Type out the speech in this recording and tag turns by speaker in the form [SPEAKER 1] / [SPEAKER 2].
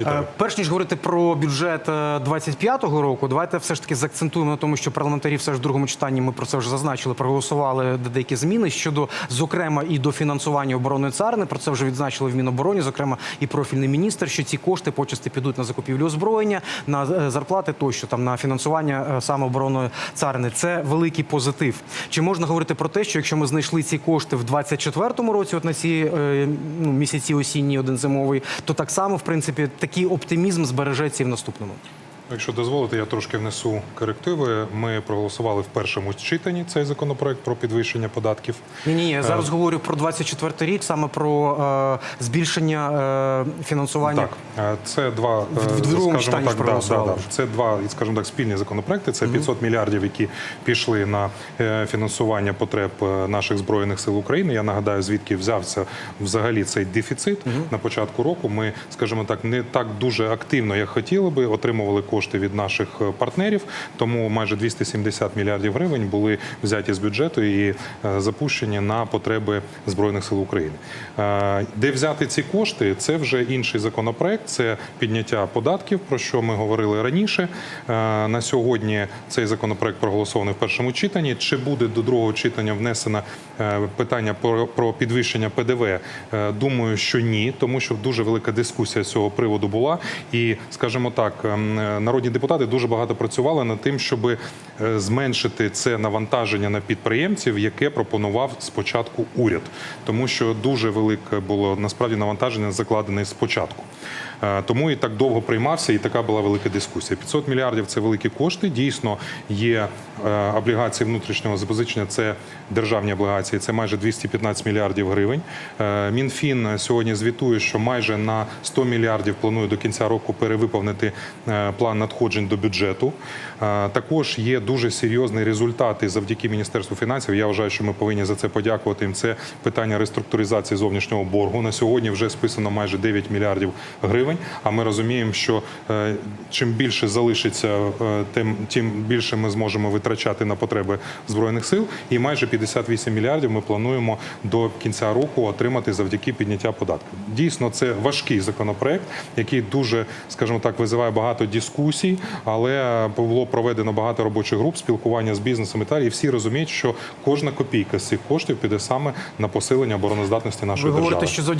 [SPEAKER 1] Е, Перш ніж говорити про бюджет е, 25-го року, давайте все ж таки заакцентуємо на тому, що парламентарі все ж в другому читанні ми про це вже зазначили, проголосували деякі зміни щодо, зокрема, і до фінансування оборонної царини. Про це вже відзначили в Мінобороні, зокрема, і профільний міністр, що ці кошти почасти підуть на закупівлю озброєння, на е, зарплати тощо там на фінансування е, саме оборонної царини. Це великий позитив. Чи можна говорити про те, що якщо ми знайшли ці кошти в 24-му році, от на ці е, ну, місяці осінні, один зимовий, то так само, в принципі, такий оптимізм збережеться і в наступному.
[SPEAKER 2] Якщо дозволите, я трошки внесу корективи. Ми проголосували в першому читанні цей законопроект про підвищення податків.
[SPEAKER 1] Ні, ні, я зараз говорю про 24-й рік, саме про е, збільшення е, фінансування.
[SPEAKER 2] Так, е, це два
[SPEAKER 1] В- в
[SPEAKER 2] е,
[SPEAKER 1] другому
[SPEAKER 2] скажімо так, да, да, да. Це два, скажімо так, спільні законопроекти. Це 500 мільярдів, які пішли на е, фінансування потреб е, наших збройних сил України. Я нагадаю, звідки взявся взагалі цей дефіцит на початку року. Ми, скажімо так, не так дуже активно, як хотіли би, отримували кошти від наших е, партнерів. Тому майже 270 мільярдів гривень були взяті з бюджету і е, запущені на потреби збройних сил України. Е, Де взяти ці кошти? Це вже інший законопроект. Це підняття податків, про що ми говорили раніше. На сьогодні цей законопроект проголосований в першому читанні. Чи буде до другого читання внесено питання про, підвищення ПДВ? Думаю, що ні, тому що дуже велика дискусія з цього приводу була. І, скажімо так, ем, народні депутати дуже багато працювали над тим, щоб зменшити це навантаження на підприємців, яке пропонував спочатку уряд, тому що дуже велике було насправді навантаження закладене спочатку. Е, Тому і так довго приймався, і така була велика дискусія. 500 мільярдів це великі кошти. Дійсно, є е, облігації внутрішнього запозичення, це державні облігації, це майже 215 мільярдів гривень. Е, Мінфін сьогодні звітує, що майже на 100 мільярдів планує до кінця року перевиповнити е, план надходжень до бюджету. Е, Також є дуже серйозні результати завдяки Міністерству фінансів. Я вважаю, що ми повинні за це подякувати їм. Це питання реструктуризації зовнішнього боргу. На сьогодні вже списано майже 9 мільярдів гривень. А ми розуміємо, що е, чим більше залишиться, е, тим тим більше ми зможемо витрачати на потреби збройних сил. І майже 58 мільярдів ми плануємо до кінця року отримати завдяки підняття податків. Дійсно, це важкий законопроект, який дуже, скажімо так, визиває багато дискусій, але було проведено багато робочих груп, спілкування з бізнесом і так, і всі розуміють, що кожна копійка з цих коштів піде саме на посилення обороноздатності нашої
[SPEAKER 1] Ви
[SPEAKER 2] держави.
[SPEAKER 1] говорите, що завдяки